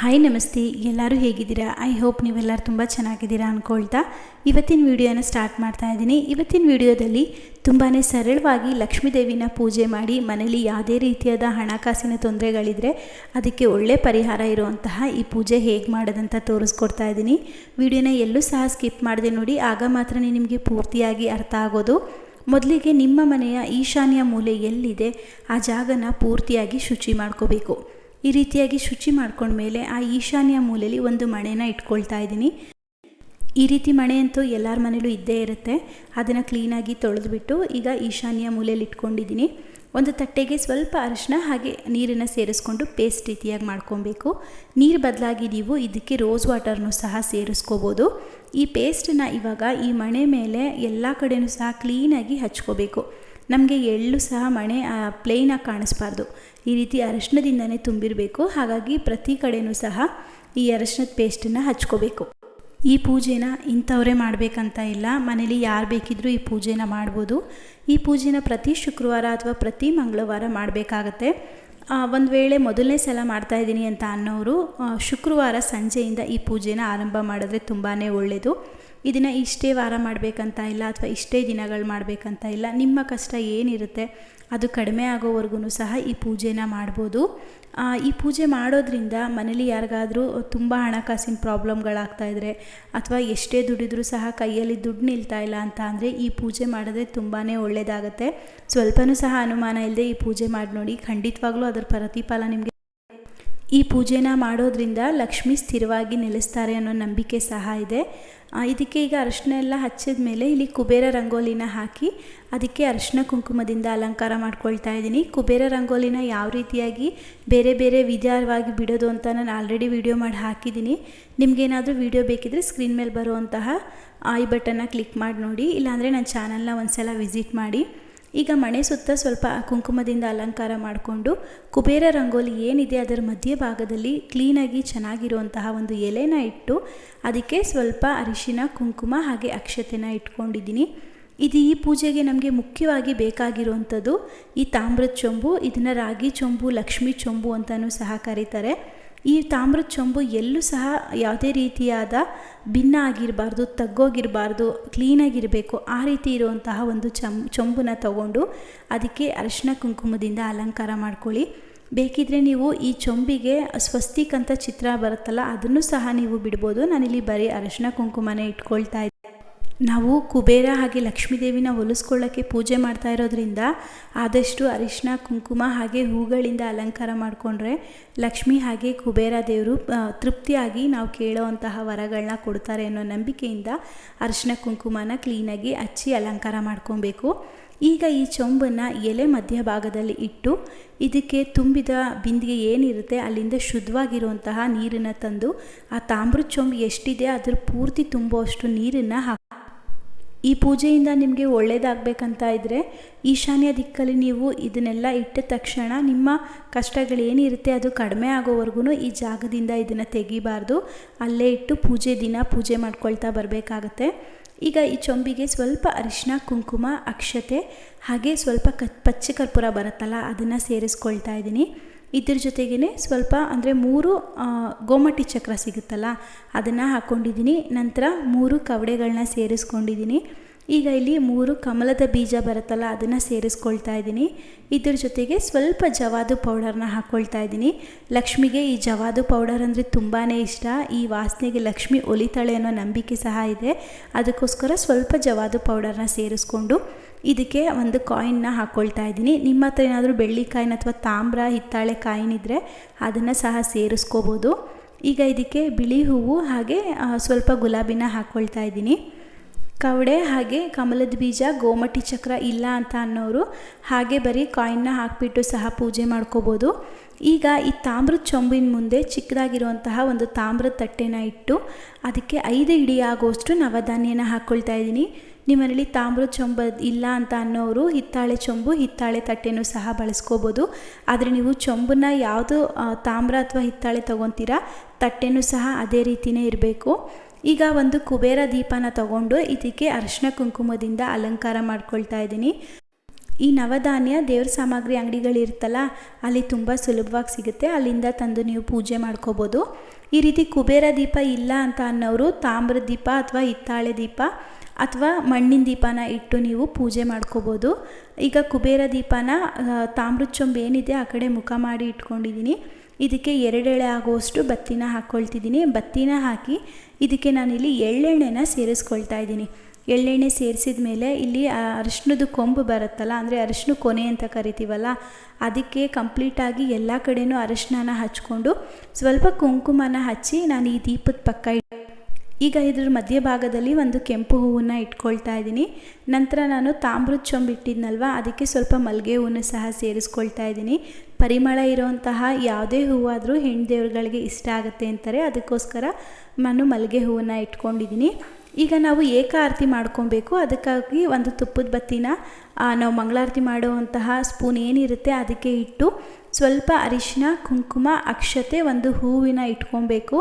Hi ನಮಸ್ತೆ. ಎಲ್ಲರೂ ಹೇಗಿದ್ದೀರಾ? ಐ ಹೋಪ್ ನೀವೆಲ್ಲರೂ ತುಂಬ ಚೆನ್ನಾಗಿದ್ದೀರಾ ಅಂದ್ಕೊಳ್ತಾ ಇವತ್ತಿನ ವಿಡಿಯೋನ ಸ್ಟಾರ್ಟ್ ಮಾಡ್ತಾ ಇದ್ದೀನಿ. ಇವತ್ತಿನ ವಿಡಿಯೋದಲ್ಲಿ ತುಂಬಾ ಸರಳವಾಗಿ ಲಕ್ಷ್ಮೀದೇವಿನ ಪೂಜೆ ಮಾಡಿ ಮನೇಲಿ ಯಾವುದೇ ರೀತಿಯಾದ ಹಣಕಾಸಿನ ತೊಂದರೆಗಳಿದ್ರೆ ಅದಕ್ಕೆ ಒಳ್ಳೆ ಪರಿಹಾರ ಇರುವಂತಹ ಈ ಪೂಜೆ ಹೇಗೆ ಮಾಡೋದಂತ ತೋರಿಸ್ಕೊಡ್ತಾ ಇದ್ದೀನಿ. ವಿಡಿಯೋನ ಎಲ್ಲೂ ಸಹ ಸ್ಕಿಪ್ ಮಾಡದೆ ನೋಡಿ. ಆಗ ಮಾತ್ರ ನಿಮಗೆ ಪೂರ್ತಿಯಾಗಿ ಅರ್ಥ ಆಗೋದು. ಮೊದಲಿಗೆ ನಿಮ್ಮ ಮನೆಯ ಈಶಾನ್ಯ ಮೂಲೆ ಎಲ್ಲಿದೆ? ಆ ಜಾಗನ ಪೂರ್ತಿಯಾಗಿ ಶುಚಿ ಮಾಡ್ಕೋಬೇಕು. ಈ ರೀತಿಯಾಗಿ ಶುಚಿ ಮಾಡ್ಕೊಂಡ್ಮೇಲೆ ಆ ಈಶಾನ್ಯ ಮೂಲೆಯಲ್ಲಿ ಒಂದು ಮಣೆನ ಇಟ್ಕೊಳ್ತಾ ಇದ್ದೀನಿ. ಈ ರೀತಿ ಮಣೆ ಅಂತೂ ಎಲ್ಲರ ಮನೇಲೂ ಇದ್ದೇ ಇರುತ್ತೆ. ಅದನ್ನು ಕ್ಲೀನಾಗಿ ತೊಳೆದುಬಿಟ್ಟು ಈಗ ಈಶಾನ್ಯ ಮೂಲೆಯಲ್ಲಿ ಇಟ್ಕೊಂಡಿದ್ದೀನಿ. ಒಂದು ತಟ್ಟೆಗೆ ಸ್ವಲ್ಪ ಅರಿಶಿನ ಹಾಗೆ ನೀರನ್ನು ಸೇರಿಸ್ಕೊಂಡು ಪೇಸ್ಟ್ ರೀತಿಯಾಗಿ ಮಾಡ್ಕೊಬೇಕು. ನೀರು ಬದಲಾಗಿ ನೀವು ಇದಕ್ಕೆ ರೋಸ್ ವಾಟರ್ನು ಸಹ ಸೇರಿಸ್ಕೋಬೋದು. ಈ ಪೇಸ್ಟನ್ನ ಇವಾಗ ಈ ಮಣೆ ಮೇಲೆ ಎಲ್ಲ ಕಡೆಯೂ ಸಹ ಕ್ಲೀನಾಗಿ ಹಚ್ಕೋಬೇಕು. ನಮಗೆ ಎಳ್ಳು ಸಹ ಮಣೆ ಪ್ಲೇನಾಗಿ ಕಾಣಿಸ್ಬಾರ್ದು. ಈ ರೀತಿ ಅರಶಿನದಿಂದನೇ ತುಂಬಿರಬೇಕು. ಹಾಗಾಗಿ ಪ್ರತಿ ಕಡೆಯೂ ಸಹ ಈ ಅರಶಿನದ ಪೇಸ್ಟನ್ನು ಹಚ್ಕೋಬೇಕು. ಈ ಪೂಜೆನ ಇಂಥವರೇ ಮಾಡಬೇಕಂತ ಇಲ್ಲ. ಮನೇಲಿ ಯಾರು ಬೇಕಿದ್ರೂ ಈ ಪೂಜೆನ ಮಾಡ್ಬೋದು. ಈ ಪೂಜೆನ ಪ್ರತಿ ಶುಕ್ರವಾರ ಅಥವಾ ಪ್ರತಿ ಮಂಗಳವಾರ ಮಾಡಬೇಕಾಗತ್ತೆ. ಒಂದು ವೇಳೆ ಮೊದಲನೇ ಸಲ ಮಾಡ್ತಾ ಇದ್ದೀನಿ ಅಂತ ಅನ್ನೋರು ಶುಕ್ರವಾರ ಸಂಜೆಯಿಂದ ಈ ಪೂಜೆನ ಆರಂಭ ಮಾಡಿದ್ರೆ ತುಂಬಾ ಒಳ್ಳೆಯದು ಇದನ್ನು ಇಷ್ಟೇ ವಾರ ಮಾಡಬೇಕಂತ ಇಲ್ಲ ಅಥವಾ ಇಷ್ಟೇ ದಿನಗಳು ಮಾಡಬೇಕಂತ ಇಲ್ಲ, ನಿಮ್ಮ ಕಷ್ಟ ಏನಿರುತ್ತೆ ಅದು ಕಡಿಮೆ ಆಗೋವರೆಗೂ ಸಹ ಈ ಪೂಜೆನ ಮಾಡ್ಬೋದು. ಈ ಪೂಜೆ ಮಾಡೋದ್ರಿಂದ ಮನೇಲಿ ಯಾರಿಗಾದರೂ ತುಂಬ ಹಣಕಾಸಿನ ಪ್ರಾಬ್ಲಮ್ಗಳಾಗ್ತಾ ಇದ್ದರೆ ಅಥವಾ ಎಷ್ಟೇ ದುಡಿದ್ರೂ ಸಹ ಕೈಯಲ್ಲಿ ದುಡ್ಡು ನಿಲ್ತಾ ಇಲ್ಲ ಅಂತ ಅಂದರೆ ಈ ಪೂಜೆ ಮಾಡಿದ್ರೆ ತುಂಬಾ ಒಳ್ಳೆಯದಾಗುತ್ತೆ ಸ್ವಲ್ಪನೂ ಸಹ ಅನುಮಾನ ಇಲ್ಲದೆ ಈ ಪೂಜೆ ಮಾಡಿ ನೋಡಿ, ಖಂಡಿತವಾಗ್ಲೂ ಅದರ ಪ್ರತಿಫಲ ನಿಮಗೆ ಈ ಪೂಜೆನ ಮಾಡೋದ್ರಿಂದ ಲಕ್ಷ್ಮಿ ಸ್ಥಿರವಾಗಿ ನೆಲೆಸ್ತಾರೆ ಅನ್ನೋ ನಂಬಿಕೆ ಸಹ ಇದೆ. ಇದಕ್ಕೆ ಈಗ ಅರಿಶಿನ ಎಲ್ಲ ಹಚ್ಚಿದ ಮೇಲೆ ಇಲ್ಲಿ ಕುಬೇರ ರಂಗೋಲಿನ ಹಾಕಿ ಅದಕ್ಕೆ ಅರಿಶಿನ ಕುಂಕುಮದಿಂದ ಅಲಂಕಾರ ಮಾಡ್ಕೊಳ್ತಾ ಇದ್ದೀನಿ. ಕುಬೇರ ರಂಗೋಲಿನ ಯಾವ ರೀತಿಯಾಗಿ ಬೇರೆ ಬೇರೆ ವಿಧಾನವಾಗಿ ಬಿಡೋದು ಅಂತ ನಾನು ಆಲ್ರೆಡಿ ವಿಡಿಯೋ ಮಾಡಿ ಹಾಕಿದ್ದೀನಿ. ನಿಮಗೇನಾದರೂ ವಿಡಿಯೋ ಬೇಕಿದ್ರೆ ಸ್ಕ್ರೀನ್ ಮೇಲೆ ಬರುವಂತಹ ಐ ಬಟನ್ನ ಕ್ಲಿಕ್ ಮಾಡಿ ನೋಡಿ. ಇಲ್ಲಾಂದರೆ ನನ್ನ ಚಾನಲ್ನ ಒಂದು ಸಲ ವಿಸಿಟ್ ಮಾಡಿ. ಈಗ ಮಣೆ ಸುತ್ತ ಸ್ವಲ್ಪ ಕುಂಕುಮದಿಂದ ಅಲಂಕಾರ ಮಾಡಿಕೊಂಡು ಕುಬೇರ ರಂಗೋಲಿ ಏನಿದೆ ಅದರ ಮಧ್ಯಭಾಗದಲ್ಲಿ ಕ್ಲೀನಾಗಿ ಚೆನ್ನಾಗಿರುವಂತಹ ಒಂದು ಎಲೆನ ಇಟ್ಟು ಅದಕ್ಕೆ ಸ್ವಲ್ಪ ಅರಿಶಿನ, ಕುಂಕುಮ ಹಾಗೆ ಅಕ್ಷತೆನ ಇಟ್ಕೊಂಡಿದ್ದೀನಿ. ಇದು ಈ ಪೂಜೆಗೆ ನಮಗೆ ಮುಖ್ಯವಾಗಿ ಬೇಕಾಗಿರುವಂಥದ್ದು ಈ ತಾಮ್ರದ ಚೊಂಬು, ಇದನ್ನು ರಾಗಿ ಚೊಂಬು, ಲಕ್ಷ್ಮೀ ಚೊಂಬು ಅಂತಲೂ ಸಹ ಕರೀತಾರೆ. ಈ ತಾಮ್ರದ ಚೊಂಬು ಎಲ್ಲೂ ಸಹ ಯಾವುದೇ ರೀತಿಯಾದ ಭಿನ್ನ ಆಗಿರಬಾರ್ದು, ತಗ್ಗೋಗಿರಬಾರ್ದು ಕ್ಲೀನಾಗಿರಬೇಕು ಆ ರೀತಿ ಇರುವಂತಹ ಒಂದು ಚಂ, ಚೊಂಬನ್ನ ತಗೊಂಡು ಅದಕ್ಕೆ ಅರಿಶಿನ ಕುಂಕುಮದಿಂದ ಅಲಂಕಾರ ಮಾಡ್ಕೊಳ್ಳಿ. ಬೇಕಿದ್ರೆ ನೀವು ಈ ಚೊಂಬಿಗೆ ಸ್ವಸ್ತಿಕ್ ಅಂತ ಚಿತ್ರ ಬರುತ್ತಲ್ಲ, ಅದನ್ನು ಸಹ ನೀವು ಬಿಡ್ಬೋದು. ನಾನಿಲ್ಲಿ ಬರೀ ಅರಿಶಿನ ಕುಂಕುಮನೇ ಇಟ್ಕೊಳ್ತಾ ನಾವು ಕುಬೇರ ಹಾಗೆ ಲಕ್ಷ್ಮೀದೇವಿನ ಹೊಲಿಸ್ಕೊಳ್ಳೋಕ್ಕೆ ಪೂಜೆ ಮಾಡ್ತಾ ಇರೋದ್ರಿಂದ ಆದಷ್ಟು ಅರಿಶಿನ ಕುಂಕುಮ ಹಾಗೆ ಹೂಗಳಿಂದ ಅಲಂಕಾರ ಮಾಡಿಕೊಂಡ್ರೆ ಲಕ್ಷ್ಮಿ ಹಾಗೆ ಕುಬೇರ ದೇವರು ತೃಪ್ತಿಯಾಗಿ ನಾವು ಕೇಳೋವಂತಹ ವರಗಳನ್ನ ಕೊಡ್ತಾರೆ ಅನ್ನೋ ನಂಬಿಕೆಯಿಂದ ಅರಿಶಿನ ಕುಂಕುಮನ ಕ್ಲೀನಾಗಿ ಹಚ್ಚಿ ಅಲಂಕಾರ ಮಾಡ್ಕೊಬೇಕು. ಈಗ ಈ ಚೊಂಬನ್ನು ಎಲೆ ಮಧ್ಯಭಾಗದಲ್ಲಿ ಇಟ್ಟು ಇದಕ್ಕೆ ತುಂಬಿದ ಬಿಂದಿಗೆ ಏನಿರುತ್ತೆ ಅಲ್ಲಿಂದ ಶುದ್ಧವಾಗಿರುವಂತಹ ನೀರನ್ನು ತಂದು ಆ ತಾಮ್ರ ಚೊಂಬು ಎಷ್ಟಿದೆ ಅದ್ರ ಪೂರ್ತಿ ತುಂಬುವಷ್ಟು ನೀರನ್ನು ಹಾಕಿ ಈ ಪೂಜೆಯಿಂದ ನಿಮಗೆ ಒಳ್ಳೆಯದಾಗಬೇಕಂತ ಇದ್ದರೆ ಈಶಾನ್ಯ ದಿಕ್ಕಲ್ಲಿ ನೀವು ಇದನ್ನೆಲ್ಲ ಇಟ್ಟ ತಕ್ಷಣ ನಿಮ್ಮ ಕಷ್ಟಗಳೇನಿರುತ್ತೆ ಅದು ಕಡಿಮೆ ಆಗೋವರೆಗೂ ಈ ಜಾಗದಿಂದ ಇದನ್ನು ತೆಗಿಬಾರ್ದು. ಅಲ್ಲೇ ಇಟ್ಟು ಪೂಜೆ ದಿನ ಪೂಜೆ ಮಾಡ್ಕೊಳ್ತಾ ಬರಬೇಕಾಗತ್ತೆ. ಈಗ ಈ ಚೊಂಬಿಗೆ ಸ್ವಲ್ಪ ಅರಿಶಿನ ಕುಂಕುಮ, ಅಕ್ಷತೆ ಹಾಗೆ ಸ್ವಲ್ಪ ಕ ಪಚ್ಚ ಕರ್ಪೂರ ಬರುತ್ತಲ್ಲ ಅದನ್ನು ಸೇರಿಸ್ಕೊಳ್ತಾ ಇದ್ದೀನಿ. ಇದ್ರ ಜೊತೆಗೇ ಸ್ವಲ್ಪ ಅಂದರೆ ಮೂರು ಗೋಮಟಿ ಚಕ್ರ ಸಿಗುತ್ತಲ್ಲ, ಅದನ್ನು ಹಾಕ್ಕೊಂಡಿದ್ದೀನಿ ನಂತರ ಮೂರು ಕವಡೆಗಳನ್ನ ಸೇರಿಸ್ಕೊಂಡಿದ್ದೀನಿ. ಈಗ ಇಲ್ಲಿ ಮೂರು ಕಮಲದ ಬೀಜ ಬರುತ್ತಲ್ಲ, ಅದನ್ನು ಸೇರಿಸ್ಕೊಳ್ತಾ ಇದ್ದೀನಿ. ಇದ್ರ ಜೊತೆಗೆ ಸ್ವಲ್ಪ ಜವಾದು ಪೌಡರ್ನ ಹಾಕ್ಕೊಳ್ತಾ ಇದ್ದೀನಿ. ಲಕ್ಷ್ಮಿಗೆ ಈ ಜವಾದು ಪೌಡರ್ ಅಂದರೆ ತುಂಬಾ ಇಷ್ಟ. ಈ ವಾಸನೆಗೆ ಲಕ್ಷ್ಮಿ ಒಲಿತಾಳೆ ಅನ್ನೋ ನಂಬಿಕೆ ಸಹ ಇದೆ. ಅದಕ್ಕೋಸ್ಕರ ಸ್ವಲ್ಪ ಜವಾದು ಪೌಡರ್ನ ಸೇರಿಸ್ಕೊಂಡು ಇದಕ್ಕೆ ಒಂದು ಕಾಯಿನ್ನ ಹಾಕ್ಕೊಳ್ತಾ ಇದ್ದೀನಿ. ನಿಮ್ಮ ಹತ್ರ ಏನಾದರೂ ಬೆಳ್ಳಿ ಕಾಯಿನ್ ಅಥವಾ ತಾಮ್ರ, ಹಿತ್ತಾಳೆ ಕಾಯಿನ್ ಇದ್ದರೆ ಅದನ್ನು ಸಹ ಸೇರಿಸ್ಕೋಬೋದು. ಈಗ ಇದಕ್ಕೆ ಬಿಳಿ ಹೂವು ಹಾಗೆ ಸ್ವಲ್ಪ ಗುಲಾಬಿನ ಹಾಕ್ಕೊಳ್ತಾ ಇದ್ದೀನಿ. ಕವಡೆ ಹಾಗೆ ಕಮಲದ ಬೀಜ ಗೋಮಟಿ ಚಕ್ರ ಇಲ್ಲ ಅಂತ ಅನ್ನೋರು ಹಾಗೆ ಬರೀ ಕಾಯಿನ್ನ ಹಾಕಿಬಿಟ್ಟು ಸಹ ಪೂಜೆ ಮಾಡ್ಕೋಬೋದು. ಈಗ ಈ ತಾಮ್ರದ ಚೊಂಬಿನ ಮುಂದೆ ಚಿಕ್ಕದಾಗಿರುವಂತಹ ಒಂದು ತಾಮ್ರದ ತಟ್ಟೆನ ಇಟ್ಟು ಅದಕ್ಕೆ ಐದು ಇಡಿ ಆಗೋಷ್ಟು ನವಧಾನ್ಯನ ಹಾಕ್ಕೊಳ್ತಾ ಇದ್ದೀನಿ. ನಿಮ್ಮ ತಾಮ್ರ ಚೊಂಬ ಇಲ್ಲ ಅಂತ ಅನ್ನೋರು ಹಿತ್ತಾಳೆ ಚೊಂಬು, ಹಿತ್ತಾಳೆ ತಟ್ಟೆನೂ ಸಹ ಬಳಸ್ಕೋಬೋದು. ಆದರೆ ನೀವು ಚೊಂಬನ್ನ ಯಾವುದು ತಾಮ್ರ ಅಥವಾ ಹಿತ್ತಾಳೆ ತೊಗೊತೀರಾ, ತಟ್ಟೆನೂ ಸಹ ಅದೇ ರೀತಿಯೇ ಇರಬೇಕು. ಈಗ ಒಂದು ಕುಬೇರ ದೀಪನ ತಗೊಂಡು ಇದಕ್ಕೆ ಅರಿಶಿನ ಕುಂಕುಮದಿಂದ ಅಲಂಕಾರ ಮಾಡ್ಕೊಳ್ತಾ ಇದ್ದೀನಿ. ಈ ನವಧಾನ್ಯ ದೇವ್ರ ಸಾಮಗ್ರಿ ಅಂಗಡಿಗಳಿರ್ತಲ್ಲ ಅಲ್ಲಿ ತುಂಬ ಸುಲಭವಾಗಿ ಸಿಗುತ್ತೆ. ಅಲ್ಲಿಂದ ತಂದು ನೀವು ಪೂಜೆ ಮಾಡ್ಕೋಬೋದು. ಈ ರೀತಿ ಕುಬೇರ ದೀಪ ಇಲ್ಲ ಅಂತ ಅನ್ನೋರು ತಾಮ್ರದ ದೀಪ ಅಥವಾ ಹಿತ್ತಾಳೆ ದೀಪ ಅಥವಾ ಮಣ್ಣಿನ ದೀಪನ ಇಟ್ಟು ನೀವು ಪೂಜೆ ಮಾಡ್ಕೋಬೋದು. ಈಗ ಕುಬೇರ ದೀಪನ ತಾಮ್ರದ ಚೊಂಬು ಏನಿದೆ ಆ ಕಡೆ ಮುಖ ಮಾಡಿ ಇಟ್ಕೊಂಡಿದ್ದೀನಿ. ಇದಕ್ಕೆ ಎರಡೆಳೆ ಆಗುವಷ್ಟು ಬತ್ತಿನ ಹಾಕ್ಕೊಳ್ತಿದ್ದೀನಿ ಬತ್ತಿನ ಹಾಕಿ ಇದಕ್ಕೆ ನಾನಿಲ್ಲಿ ಎಳ್ಳೆಣ್ಣೆನ ಸೇರಿಸ್ಕೊಳ್ತಾ ಇದ್ದೀನಿ. ಎಳ್ಳೆಣ್ಣೆ ಸೇರಿಸಿದ ಮೇಲೆ ಇಲ್ಲಿ ಅರಿಶಿಣದ ಕೊಂಬು ಬರುತ್ತಲ್ಲ, ಅಂದರೆ ಅರಿಶಿಣ ಕೊನೆ ಅಂತ ಕರಿತೀವಲ್ಲ, ಅದಕ್ಕೆ ಕಂಪ್ಲೀಟಾಗಿ ಎಲ್ಲ ಕಡೆಯೂ ಅರಿಶಿಣನ ಹಚ್ಕೊಂಡು ಸ್ವಲ್ಪ ಕುಂಕುಮನ ಹಚ್ಚಿ ನಾನು ಈ ದೀಪದ ಪಕ್ಕ ಈಗ ಇದ್ರ ಮಧ್ಯಭಾಗದಲ್ಲಿ ಒಂದು ಕೆಂಪು ಹೂವನ್ನು ಇಟ್ಕೊಳ್ತಾ ಇದ್ದೀನಿ. ನಂತರ ನಾನು ತಾಮ್ರದ ಚೊಂಬು ಇಟ್ಟಿದ್ನಲ್ವ, ಅದಕ್ಕೆ ಸ್ವಲ್ಪ ಮಲ್ಲಿಗೆ ಹೂವನ್ನು ಸಹ ಸೇರಿಸ್ಕೊಳ್ತಾ ಇದ್ದೀನಿ. ಪರಿಮಳ ಇರೋಂತಹ ಯಾವುದೇ ಹೂವಾದರೂ ಹೆಣ್ಣು ದೇವ್ರುಗಳಿಗೆ ಇಷ್ಟ ಆಗುತ್ತೆ ಅಂತಾರೆ. ಅದಕ್ಕೋಸ್ಕರ ನಾನು ಮಲ್ಲಿಗೆ ಹೂವನ್ನು ಇಟ್ಕೊಂಡಿದ್ದೀನಿ. ಈಗ ನಾವು ಏಕ ಆರತಿ ಮಾಡ್ಕೊಬೇಕು. ಅದಕ್ಕಾಗಿ ಒಂದು ತುಪ್ಪದ ಬತ್ತಿನ ನಾವು ಮಂಗಳಾರತಿ ಮಾಡುವಂತಹ ಸ್ಪೂನ್ ಏನಿರುತ್ತೆ ಅದಕ್ಕೆ ಇಟ್ಟು ಸ್ವಲ್ಪ ಅರಿಶಿನ ಕುಂಕುಮ, ಅಕ್ಷತೆ ಒಂದು ಹೂವಿನ ಇಟ್ಕೊಬೇಕು.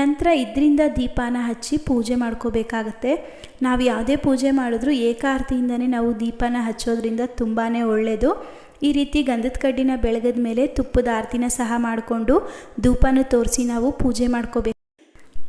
ನಂತರ ಇದರಿಂದ ದೀಪಾನ ಹಚ್ಚಿ ಪೂಜೆ ಮಾಡ್ಕೋಬೇಕಾಗತ್ತೆ. ನಾವು ಯಾವುದೇ ಪೂಜೆ ಮಾಡಿದ್ರೂ ಏಕಾರ್ತಿಯಿಂದನೇ ನಾವು ದೀಪಾನ ಹಚ್ಚೋದ್ರಿಂದ ತುಂಬಾ ಒಳ್ಳೆಯದು ಈ ರೀತಿ ಗಂಧದ ಕಡ್ಡಿನ ಬೆಳಗದ ಮೇಲೆ ತುಪ್ಪದ ಆರತಿನ ಸಹ ಮಾಡಿಕೊಂಡು ಧೂಪನ ತೋರಿಸಿ ನಾವು ಪೂಜೆ ಮಾಡ್ಕೋಬೇಕು.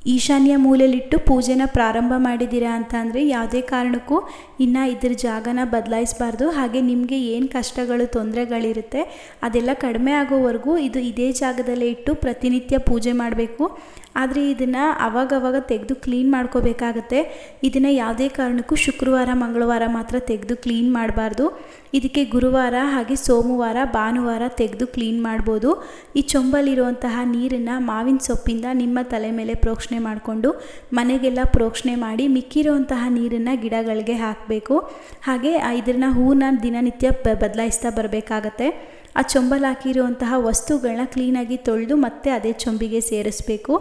ಈಶಾನ್ಯ ಮೂಲೆಯಲ್ಲಿಟ್ಟು ಪೂಜೆನ ಪ್ರಾರಂಭ ಮಾಡಿದ್ದೀರಾ ಅಂತ ಅಂದರೆ ಯಾವುದೇ ಕಾರಣಕ್ಕೂ ಇನ್ನು ಇದ್ರ ಜಾಗನ ಬದಲಾಯಿಸಬಾರ್ದು. ಹಾಗೆ ನಿಮಗೆ ಏನು ಕಷ್ಟಗಳು, ತೊಂದರೆಗಳಿರುತ್ತೆ ಅದೆಲ್ಲ ಕಡಿಮೆ ಆಗೋವರೆಗೂ ಇದು ಇದೇ ಜಾಗದಲ್ಲೇ ಇಟ್ಟು ಪ್ರತಿನಿತ್ಯ ಪೂಜೆ ಮಾಡಬೇಕು. ಆದರೆ ಇದನ್ನು ಅವಾಗವಾಗ ತೆಗೆದು ಕ್ಲೀನ್ ಮಾಡ್ಕೋಬೇಕಾಗತ್ತೆ. ಇದನ್ನು ಯಾವುದೇ ಕಾರಣಕ್ಕೂ ಶುಕ್ರವಾರ, ಮಂಗಳವಾರ ಮಾತ್ರ ತೆಗೆದು ಕ್ಲೀನ್ ಮಾಡಬಾರ್ದು. ಇದಕ್ಕೆ ಗುರುವಾರ ಹಾಗೆ ಸೋಮವಾರ, ಭಾನುವಾರ ತೆಗೆದು ಕ್ಲೀನ್ ಮಾಡ್ಬೋದು. ಈ ಚೊಂಬಲ್ಲಿರುವಂತಹ ನೀರನ್ನು ಮಾವಿನ ಸೊಪ್ಪಿಂದ ನಿಮ್ಮ ತಲೆ ಮೇಲೆ ಪ್ರೋಕ್ಷಣೆ ಮಾಡಿಕೊಂಡು, ಮನೆಗೆಲ್ಲ ಪ್ರೋಕ್ಷಣೆ ಮಾಡಿ ಮಿಕ್ಕಿರುವಂತಹ ನೀರನ್ನು ಗಿಡಗಳಿಗೆ ಹಾಕಬೇಕು. ಹಾಗೆ ಇದನ್ನು ಹೂವನ್ನ ದಿನನಿತ್ಯ ಬದಲಾಯಿಸ್ತಾ ಬರಬೇಕಾಗತ್ತೆ. ಆ ಚೊಂಬಲ್ಲಿ ಹಾಕಿರುವಂತಹ ವಸ್ತುಗಳನ್ನ ಕ್ಲೀನಾಗಿ ತೊಳೆದು ಮತ್ತೆ ಅದೇ ಚೊಂಬಿಗೆ ಸೇರಿಸ್ಬೇಕು.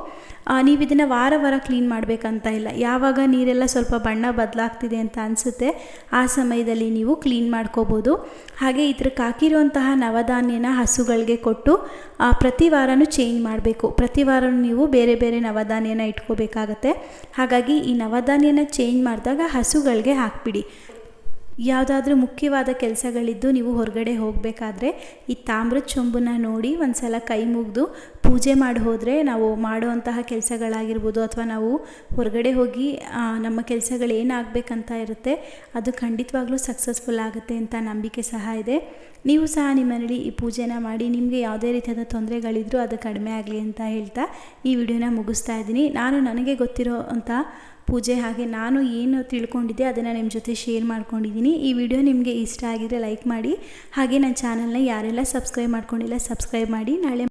ನೀವು ಇದನ್ನು ವಾರ ವಾರ ಕ್ಲೀನ್ ಮಾಡಬೇಕಂತ ಇಲ್ಲ. ಯಾವಾಗ ನೀರೆಲ್ಲ ಸ್ವಲ್ಪ ಬಣ್ಣ ಬದಲಾಗ್ತಿದೆ ಅಂತ ಅನಿಸುತ್ತೆ, ಆ ಸಮಯದಲ್ಲಿ ನೀವು ಕ್ಲೀನ್ ಮಾಡ್ಕೋಬೋದು. ಹಾಗೆ ಇದ್ರಕ್ಕೆ ಹಾಕಿರುವಂತಹ ನವಧಾನ್ಯನ ಹಸುಗಳಿಗೆ ಕೊಟ್ಟು ಪ್ರತಿ ವಾರನೂ ಚೇಂಜ್ ಮಾಡಬೇಕು. ಪ್ರತಿ ವಾರ ನೀವು ಬೇರೆ ಬೇರೆ ನವಧಾನ್ಯನ ಇಟ್ಕೋಬೇಕಾಗತ್ತೆ. ಹಾಗಾಗಿ ಈ ನವಧಾನ್ಯನ ಚೇಂಜ್ ಮಾಡಿದಾಗ ಹಸುಗಳಿಗೆ ಹಾಕ್ಬಿಡಿ. ಯಾವುದಾದ್ರೂ ಮುಖ್ಯವಾದ ಕೆಲಸಗಳಿದ್ದು ನೀವು ಹೊರಗಡೆ ಹೋಗಬೇಕಾದ್ರೆ ಈ ತಾಮ್ರದ ಚೊಂಬನ್ನ ನೋಡಿ ಒಂದು ಸಲ ಕೈ ಮುಗಿದು ಪೂಜೆ ಮಾಡಿ ಹೋದರೆ ನಾವು ಮಾಡುವಂತಹ ಕೆಲಸಗಳಾಗಿರ್ಬೋದು ಅಥವಾ ನಾವು ಹೊರಗಡೆ ಹೋಗಿ ನಮ್ಮ ಕೆಲಸಗಳು ಏನಾಗಬೇಕಂತ ಇರುತ್ತೆ ಅದು ಖಂಡಿತವಾಗ್ಲೂ ಸಕ್ಸಸ್ಫುಲ್ ಆಗುತ್ತೆ ಅಂತ ನಂಬಿಕೆ ಸಹ ಇದೆ. ನೀವು ಸಹ ನಿಮ್ಮನೇಲಿ ಈ ಪೂಜೆನ ಮಾಡಿ, ನಿಮಗೆ ಯಾವುದೇ ರೀತಿಯಾದ ತೊಂದರೆಗಳಿದ್ರೂ ಅದು ಕಡಿಮೆ ಆಗಲಿ ಅಂತ ಹೇಳ್ತಾ ಈ ವಿಡಿಯೋನ ಮುಗಿಸ್ತಾ ಇದ್ದೀನಿ. ನಾನು ನನಗೆ ಗೊತ್ತಿರೋ ಅಂಥ ಪೂಜೆ ಹಾಗೆ ನಾನು ಏನು ತಿಳ್ಕೊಂಡಿದ್ದೆ ಅದನ್ನು ನಿಮ್ಮ ಜೊತೆ ಶೇರ್ ಮಾಡ್ಕೊಂಡಿದ್ದೀನಿ. ಈ ವಿಡಿಯೋ ನಿಮಗೆ ಇಷ್ಟ ಆಗಿದ್ರೆ ಲೈಕ್ ಮಾಡಿ. ಹಾಗೆ ನನ್ನ ಚಾನಲ್ನ ಯಾರೆಲ್ಲ ಸಬ್ಸ್ಕ್ರೈಬ್ ಮಾಡ್ಕೊಂಡಿಲ್ಲ ಸಬ್ಸ್ಕ್ರೈಬ್ ಮಾಡಿ. ನಾಳೆ